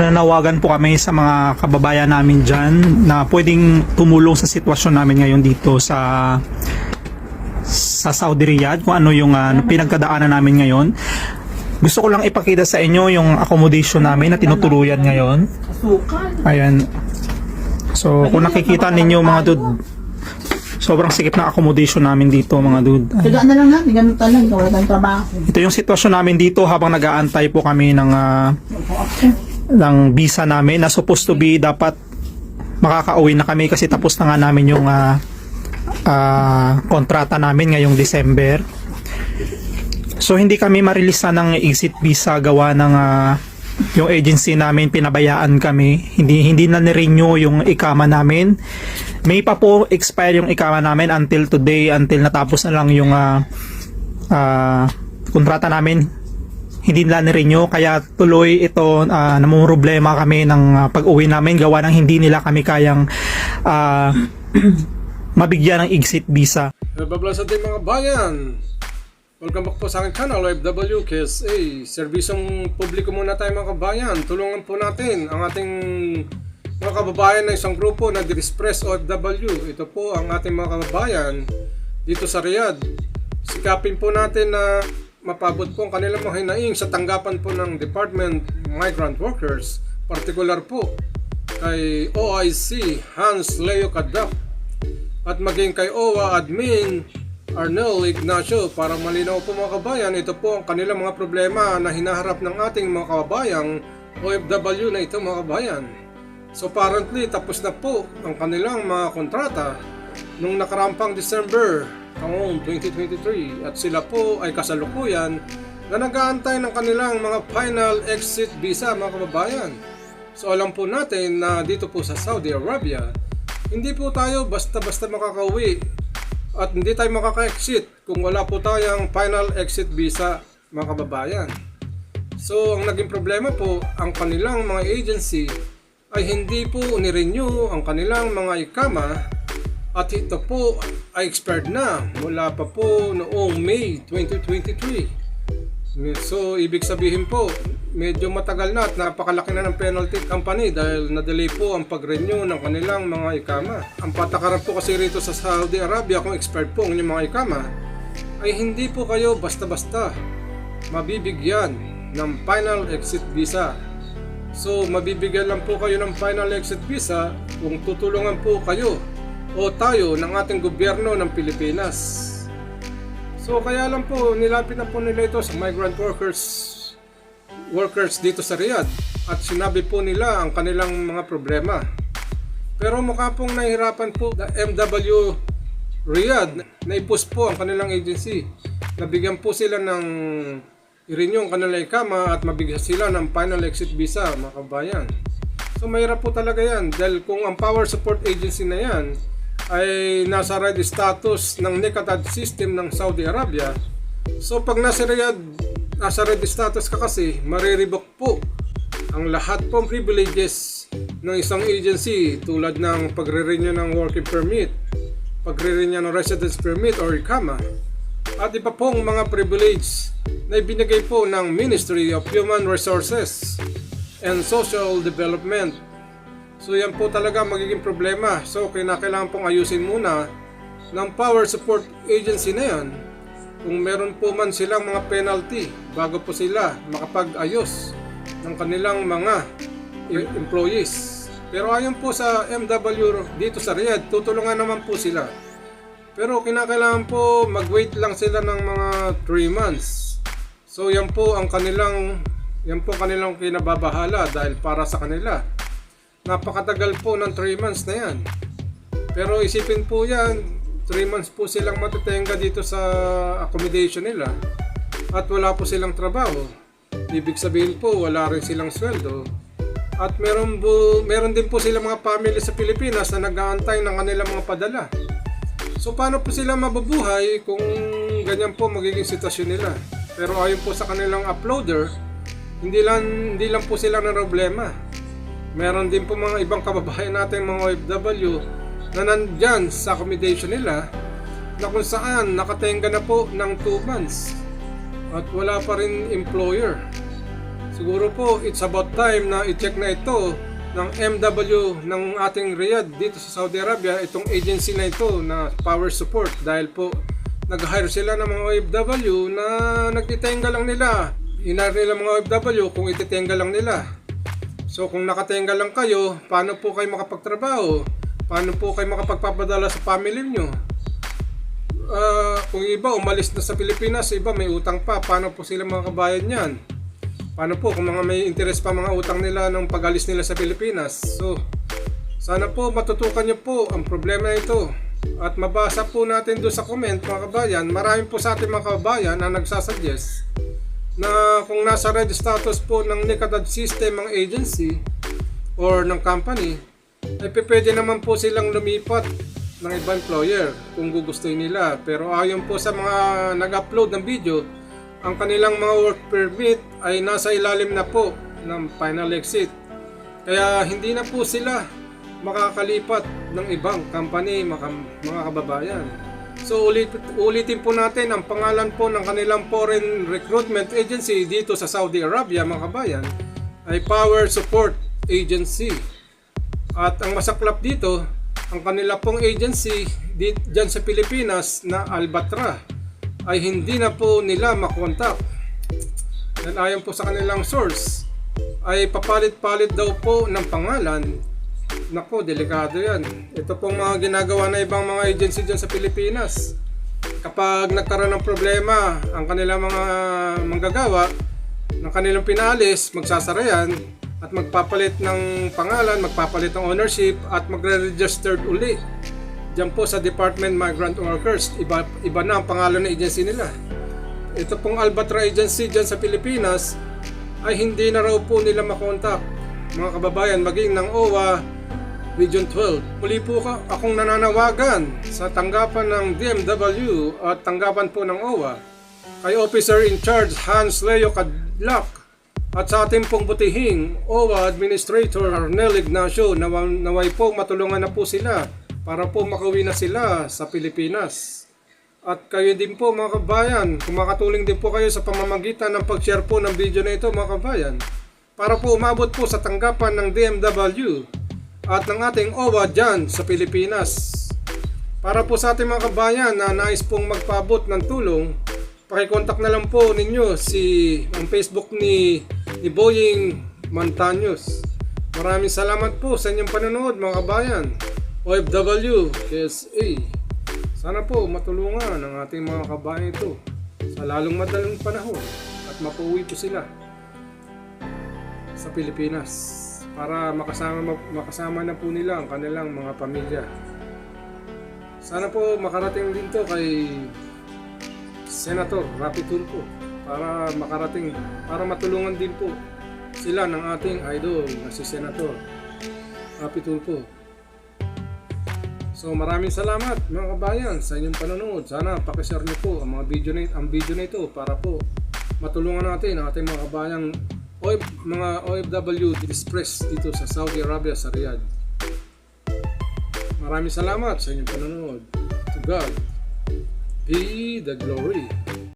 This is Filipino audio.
Nanawagan po kami sa mga kababayan namin dyan na pwedeng tumulong sa sitwasyon namin ngayon dito sa sa Saudi Riyadh kung ano yung ah, pinagkadaanan namin ngayon. Gusto ko lang ipakita sa inyo yung accommodation namin na tinutuluyan ngayon. Ayan. So, kung nakikita ninyo mga dude, sobrang sikip na accommodation namin dito mga dude. Tigaan na lang natin, ganun talaga, wala tayong trabaho. Ito yung sitwasyon namin dito habang nag-aantay po kami ng ah, ng visa namin na supposed to be dapat makakauwi na kami kasi tapos na nga namin yung ah, ah, kontrata namin ngayong December. So hindi kami marilisa ng exit visa gawa ng ah, yung agency namin pinabayaan kami. Hindi hindi na ni-renew yung ikama namin. May pa po expire yung ikama namin until today until natapos na lang yung ah, ah, kontrata namin hindi nila ni-renew kaya tuloy ito uh, problema kami ng ah, pag-uwi namin gawa ng hindi nila kami kayang ah, mabigyan ng exit visa. Babla sa mga bayan. Welcome back po sa aking channel, OFW KSA. Serbisyong publiko muna tayo mga kabayan. Tulungan po natin ang ating mga kababayan na isang grupo na Dirispress OFW. Ito po ang ating mga kababayan dito sa Riyadh. Sikapin po natin na mapabot po ang kanilang mga hinaing sa tanggapan po ng Department Migrant Workers. Partikular po kay OIC Hans Leo Kadap at maging kay OWA admin Arnel Ignacio para malinaw po mga kabayan ito po ang kanilang mga problema na hinaharap ng ating mga kabayang OFW na ito mga kabayan so apparently tapos na po ang kanilang mga kontrata nung nakarampang December taong 2023 at sila po ay kasalukuyan na nag-aantay ng kanilang mga final exit visa mga kababayan so alam po natin na dito po sa Saudi Arabia hindi po tayo basta-basta makakauwi at hindi tayo makaka-exit kung wala po tayong final exit visa mga kababayan. So ang naging problema po, ang kanilang mga agency ay hindi po nirenew ang kanilang mga ikama at ito po ay expired na mula pa po noong May 2023. So, ibig sabihin po, medyo matagal na at napakalaki na ng penalty company dahil na-delay po ang pag-renew ng kanilang mga ikama. Ang patakaran po kasi rito sa Saudi Arabia kung expired po ang inyong mga ikama, ay hindi po kayo basta-basta mabibigyan ng final exit visa. So, mabibigyan lang po kayo ng final exit visa kung tutulungan po kayo o tayo ng ating gobyerno ng Pilipinas. So kaya lang po nilapit na po nila ito sa migrant workers workers dito sa Riyadh at sinabi po nila ang kanilang mga problema. Pero mukha pong nahihirapan po na MW Riyadh na ipus po ang kanilang agency. Nabigyan po sila ng i-renew ang kanilang ikama at mabigyan sila ng final exit visa mga kabayan. So mahirap po talaga yan dahil kung ang power support agency na yan ay nasa red status ng Nikatad system ng Saudi Arabia. So pag nasa Riyadh, nasa red status ka kasi, mariribok po ang lahat pong privileges ng isang agency tulad ng pagre-renew ng working permit, pagre-renew ng residence permit or ikama, at iba pong mga privilege na ibinigay po ng Ministry of Human Resources and Social Development So yan po talaga magiging problema. So kinakailangan pong ayusin muna ng power support agency na yan kung meron po man silang mga penalty bago po sila makapag-ayos ng kanilang mga employees. Pero ayon po sa MW dito sa Riyadh, tutulungan naman po sila. Pero kinakailangan po mag-wait lang sila ng mga 3 months. So yan po ang kanilang yan po kanilang kinababahala dahil para sa kanila napakatagal po ng 3 months na yan. Pero isipin po yan, 3 months po silang matatenga dito sa accommodation nila at wala po silang trabaho. Ibig sabihin po, wala rin silang sweldo. At meron, po, meron din po silang mga family sa Pilipinas na nag-aantay ng kanilang mga padala. So paano po sila mabubuhay kung ganyan po magiging sitwasyon nila? Pero ayon po sa kanilang uploader, hindi lang, hindi lang po sila ng problema meron din po mga ibang kababayan natin mga OFW na nandyan sa accommodation nila na kung saan nakatenga na po ng 2 months at wala pa rin employer. Siguro po, it's about time na i-check na ito ng MW ng ating Riyadh dito sa Saudi Arabia, itong agency na ito na power support dahil po nag-hire sila ng mga OFW na nagtitenga lang nila. Hinar nila mga OFW kung ititenga lang nila. So kung nakatenga lang kayo, paano po kayo makapagtrabaho? Paano po kayo makapagpapadala sa family nyo? Ah, kung iba umalis na sa Pilipinas, iba may utang pa. Paano po sila mga kabayan yan? Paano po kung mga may interest pa mga utang nila nung pag-alis nila sa Pilipinas? So, sana po matutukan niyo po ang problema ito. At mabasa po natin doon sa comment mga kabayan, marami po sa ating mga kabayan na nagsasuggest na kung nasa red status po ng NICADAD system ang agency or ng company, ay pwede naman po silang lumipat ng ibang employer kung gugustuhin nila. Pero ayon po sa mga nag-upload ng video, ang kanilang mga work permit ay nasa ilalim na po ng final exit. Kaya hindi na po sila makakalipat ng ibang company mga, mga kababayan. So ulit, ulitin po natin ang pangalan po ng kanilang foreign recruitment agency dito sa Saudi Arabia mga kabayan ay Power Support Agency. At ang masaklap dito, ang kanila pong agency di, dyan sa Pilipinas na Albatra ay hindi na po nila makontak. Dahil ayon po sa kanilang source, ay papalit-palit daw po ng pangalan. Nako, delikado yan. Ito pong mga ginagawa na ibang mga agency dyan sa Pilipinas. Kapag nagkaroon ng problema ang kanilang mga manggagawa, ng kanilang pinalis, magsasara yan at magpapalit ng pangalan, magpapalit ng ownership at magre-registered uli. Diyan po sa Department Migrant Workers, iba, iba na ang pangalan ng agency nila. Ito pong Albatra Agency dyan sa Pilipinas ay hindi na raw po nila makontak mga kababayan maging ng OWA Region 12. Muli po akong nananawagan sa tanggapan ng DMW at tanggapan po ng OWA kay Officer in Charge Hans Leo Kadlak at sa ating pong butihing OWA Administrator Arnel Ignacio nawa, naway po matulungan na po sila para po makauwi na sila sa Pilipinas. At kayo din po mga kabayan, kung makatuling din po kayo sa pamamagitan ng pag-share po ng video na ito mga kabayan para po umabot po sa tanggapan ng DMW at ng ating OWA dyan sa Pilipinas. Para po sa ating mga kabayan na nais pong magpaabot ng tulong, pakikontak na lang po ninyo si ang Facebook ni ni Boying Montaños. Maraming salamat po sa inyong panonood mga kabayan. OFW, KSA. Sana po matulungan ang ating mga kabayan ito sa lalong madaling panahon at mapauwi po sila sa Pilipinas para makasama makasama na po nila ang kanilang mga pamilya. Sana po makarating din to kay Senator Rapi Tulfo para makarating para matulungan din po sila ng ating idol na si Senator Rapi Tulfo. So maraming salamat mga kabayan sa inyong panonood. Sana pakishare niyo po ang mga video na ang video na ito para po matulungan natin ang ating mga kabayang OF, mga OFW dispress dito sa Saudi Arabia sa Riyadh. Maraming salamat sa inyong panonood. To God be the glory.